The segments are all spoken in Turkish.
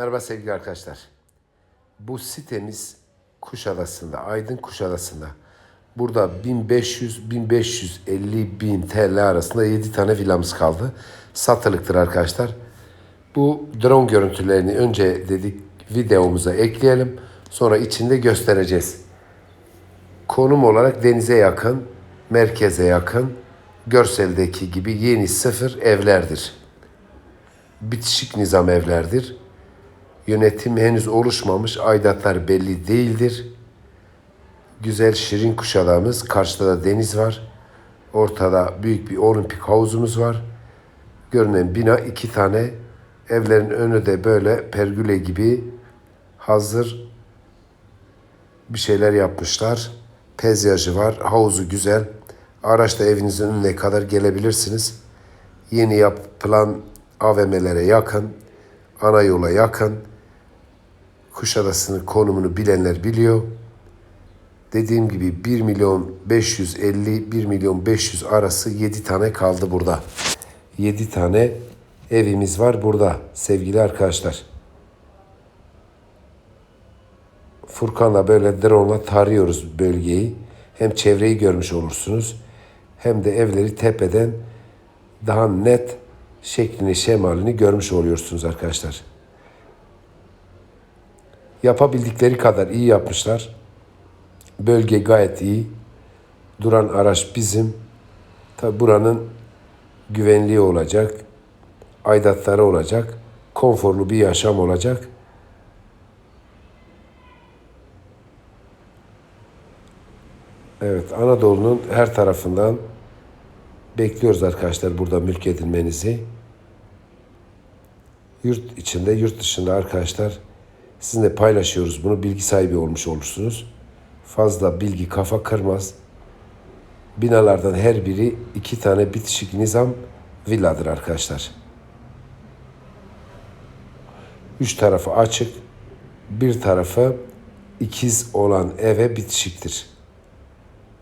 Merhaba sevgili arkadaşlar. Bu sitemiz Kuşadası'nda, Aydın Kuşadası'nda. Burada 1500-1550 bin TL arasında 7 tane villamız kaldı. Satılıktır arkadaşlar. Bu drone görüntülerini önce dedik videomuza ekleyelim. Sonra içinde göstereceğiz. Konum olarak denize yakın, merkeze yakın, görseldeki gibi yeni sıfır evlerdir. Bitişik nizam evlerdir. Yönetim henüz oluşmamış, aidatlar belli değildir. Güzel şirin kuşadamız, karşıda da deniz var. Ortada büyük bir olimpik havuzumuz var. Görünen bina iki tane. Evlerin önü de böyle pergüle gibi hazır bir şeyler yapmışlar. Pezyajı var, havuzu güzel. Araçla evinizin önüne kadar gelebilirsiniz. Yeni yapılan AVM'lere yakın, ana yola yakın. Kuşadası'nın konumunu bilenler biliyor. Dediğim gibi 1 milyon 550 1 milyon 500 arası 7 tane kaldı burada. 7 tane evimiz var burada sevgili arkadaşlar. Furkan'la böyle drone'la tarıyoruz bölgeyi. Hem çevreyi görmüş olursunuz hem de evleri tepeden daha net şeklini şemalini görmüş oluyorsunuz arkadaşlar. Yapabildikleri kadar iyi yapmışlar. Bölge gayet iyi. Duran araç bizim. Tabi buranın güvenliği olacak. Aidatları olacak. Konforlu bir yaşam olacak. Evet, Anadolu'nun her tarafından bekliyoruz arkadaşlar burada mülk edinmenizi. Yurt içinde, yurt dışında arkadaşlar sizinle paylaşıyoruz. Bunu bilgi sahibi olmuş olursunuz. Fazla bilgi kafa kırmaz. Binalardan her biri iki tane bitişik nizam villadır arkadaşlar. Üç tarafı açık, bir tarafı ikiz olan eve bitişiktir.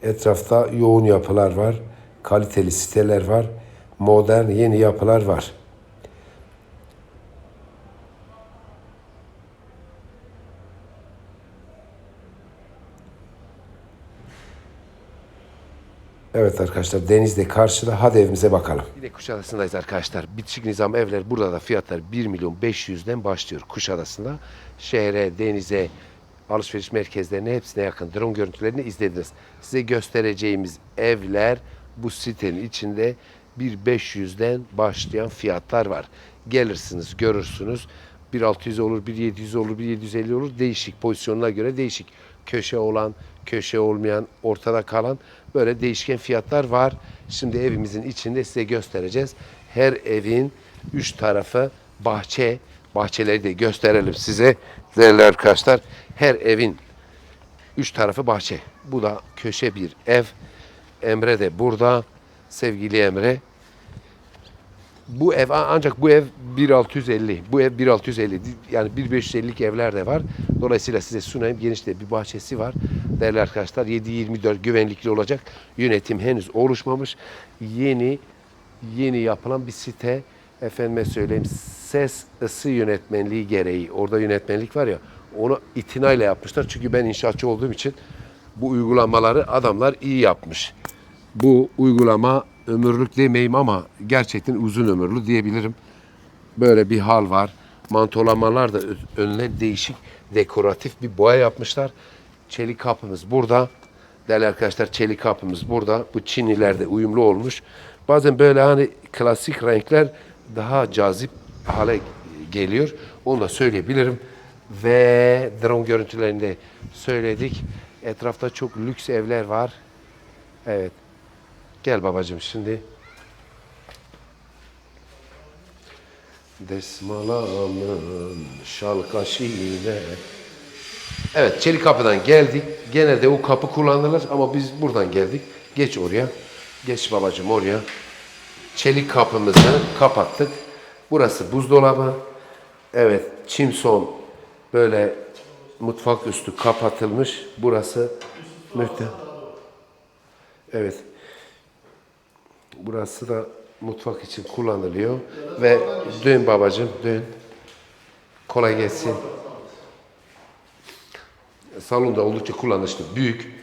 Etrafta yoğun yapılar var, kaliteli siteler var, modern yeni yapılar var. Evet arkadaşlar denizde karşıda hadi evimize bakalım. Yine Kuşadası'ndayız arkadaşlar. Bitişik nizam evler burada da fiyatlar 1 milyon 500'den başlıyor Kuşadası'nda. Şehre, denize, alışveriş merkezlerine hepsine yakın drone görüntülerini izlediniz. Size göstereceğimiz evler bu sitenin içinde 1.500'den başlayan fiyatlar var. Gelirsiniz, görürsünüz. 1.600 olur, 1.700 olur, 1.750 olur. Değişik pozisyonuna göre değişik. Köşe olan, köşe olmayan, ortada kalan böyle değişken fiyatlar var. Şimdi evimizin içinde size göstereceğiz. Her evin üç tarafı bahçe. Bahçeleri de gösterelim size değerli arkadaşlar. Her evin üç tarafı bahçe. Bu da köşe bir ev. Emre de burada. Sevgili Emre. Bu ev ancak bu ev 1650. Bu ev 1650. Yani 1550'lik evler de var. Dolayısıyla size sunayım. Geniş bir bahçesi var. Değerli arkadaşlar 7-24 güvenlikli olacak. Yönetim henüz oluşmamış. Yeni yeni yapılan bir site. Efendime söyleyeyim ses ısı yönetmenliği gereği. Orada yönetmenlik var ya onu itinayla yapmışlar. Çünkü ben inşaatçı olduğum için bu uygulamaları adamlar iyi yapmış. Bu uygulama ömürlük demeyeyim ama gerçekten uzun ömürlü diyebilirim. Böyle bir hal var. Mantolamalar da önüne değişik dekoratif bir boya yapmışlar. Çelik kapımız burada. Değerli arkadaşlar çelik kapımız burada. Bu çinilerde uyumlu olmuş. Bazen böyle hani klasik renkler daha cazip hale geliyor. Onu da söyleyebilirim. Ve drone görüntülerinde söyledik. Etrafta çok lüks evler var. Evet. Gel babacığım şimdi. Desmalamın şalkaşı ile. Evet çelik kapıdan geldik. Genelde o kapı kullanılır ama biz buradan geldik. Geç oraya. Geç babacığım oraya. Çelik kapımızı kapattık. Burası buzdolabı. Evet çimson böyle mutfak üstü kapatılmış. Burası muhtemelen. Evet. Burası da mutfak için kullanılıyor. Ve dön babacığım dön. Kolay gelsin. Salonda oldukça kullanışlı. Büyük.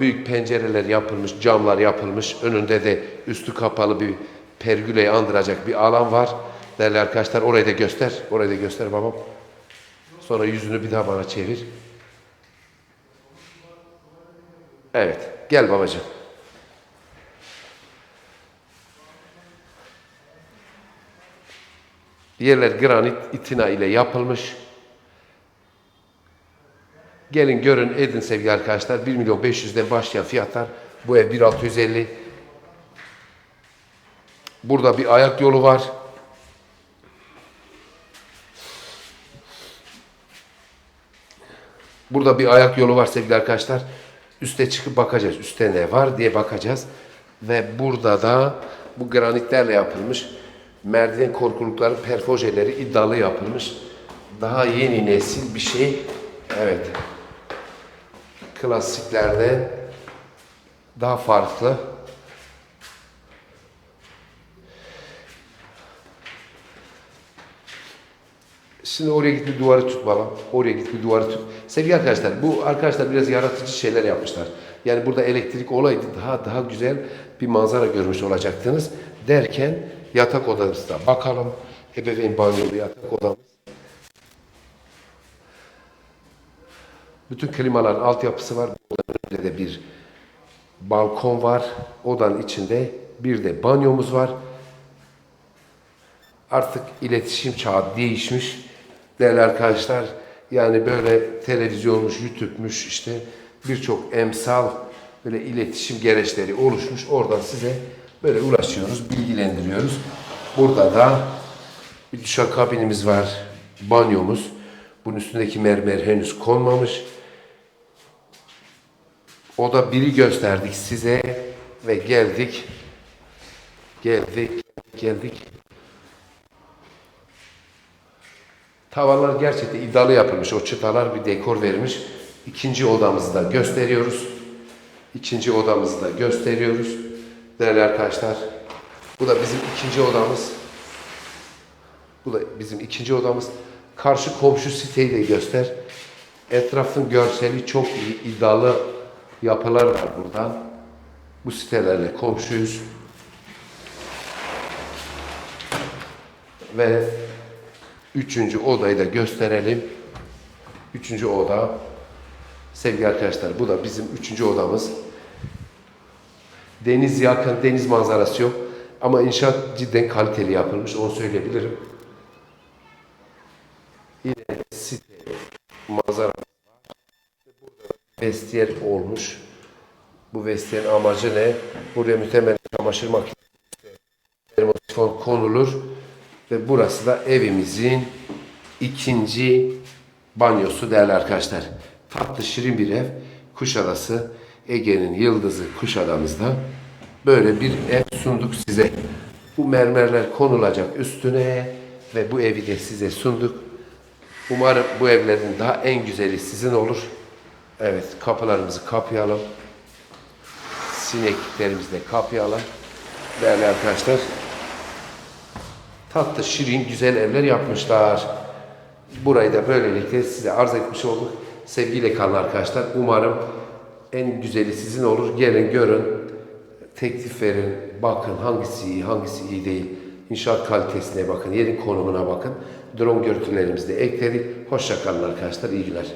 Büyük pencereler yapılmış, camlar yapılmış. Önünde de üstü kapalı bir pergüleyi andıracak bir alan var. Değerli arkadaşlar orayı da göster. Orayı da göster babam. Sonra yüzünü bir daha bana çevir. Evet. Gel babacığım. Yerler granit itina ile yapılmış. Gelin görün edin sevgili arkadaşlar. 1 milyon 500'den başlayan fiyatlar. Bu ev 1650. Burada bir ayak yolu var. Burada bir ayak yolu var sevgili arkadaşlar. Üste çıkıp bakacağız. Üstte ne var diye bakacağız. Ve burada da bu granitlerle yapılmış merdiven korkulukları, perfojeleri iddialı yapılmış. Daha yeni nesil bir şey. Evet. Klasiklerde daha farklı. Şimdi oraya git bir duvarı tut baba. Oraya git bir duvarı tut. Sevgili arkadaşlar bu arkadaşlar biraz yaratıcı şeyler yapmışlar. Yani burada elektrik olaydı daha daha güzel bir manzara görmüş olacaktınız. Derken yatak odamızda bakalım. Ebeveyn banyolu yatak odamız. Bütün klimaların altyapısı var. Burada de bir balkon var. Odanın içinde bir de banyomuz var. Artık iletişim çağı değişmiş. Değerli arkadaşlar yani böyle televizyonmuş, YouTube'muş işte birçok emsal böyle iletişim gereçleri oluşmuş. Oradan size böyle ulaşıyoruz, bilgilendiriyoruz. Burada da bir duşakabinimiz var, banyomuz. Bunun üstündeki mermer henüz konmamış. O da biri gösterdik size ve geldik. Geldik, geldik. Tavanlar gerçekten iddialı yapılmış. O çıtalar bir dekor vermiş. İkinci odamızı da gösteriyoruz. İkinci odamızı da gösteriyoruz. Değerli arkadaşlar. Bu da bizim ikinci odamız. Bu da bizim ikinci odamız. Karşı komşu siteyi de göster. Etrafın görseli çok iyi, iddialı yapılar var burada. Bu sitelerle komşuyuz. Ve üçüncü odayı da gösterelim. Üçüncü oda. Sevgili arkadaşlar bu da bizim üçüncü odamız. Deniz yakın, deniz manzarası yok. Ama inşaat cidden kaliteli yapılmış, onu söyleyebilirim. Yine site manzara. Burada vestiyer olmuş. Bu vestiyerin amacı ne? Buraya mütemel çamaşır makinesi termosifon konulur. Ve burası da evimizin ikinci banyosu değerli arkadaşlar. Tatlı şirin bir ev. Kuşadası Ege'nin yıldızı Kuşadamızda böyle bir ev sunduk size. Bu mermerler konulacak üstüne ve bu evi de size sunduk. Umarım bu evlerin daha en güzeli sizin olur. Evet kapılarımızı kapayalım. Sinekliklerimizi de kapayalım. Değerli arkadaşlar tatlı, şirin, güzel evler yapmışlar. Burayı da böylelikle size arz etmiş olduk. Sevgiyle kalın arkadaşlar. Umarım en güzeli sizin olur. Gelin görün, teklif verin, bakın hangisi iyi, hangisi iyi değil. İnşaat kalitesine bakın, yerin konumuna bakın. Drone görüntülerimizi de ekledik. Hoşça kalın arkadaşlar, iyi günler.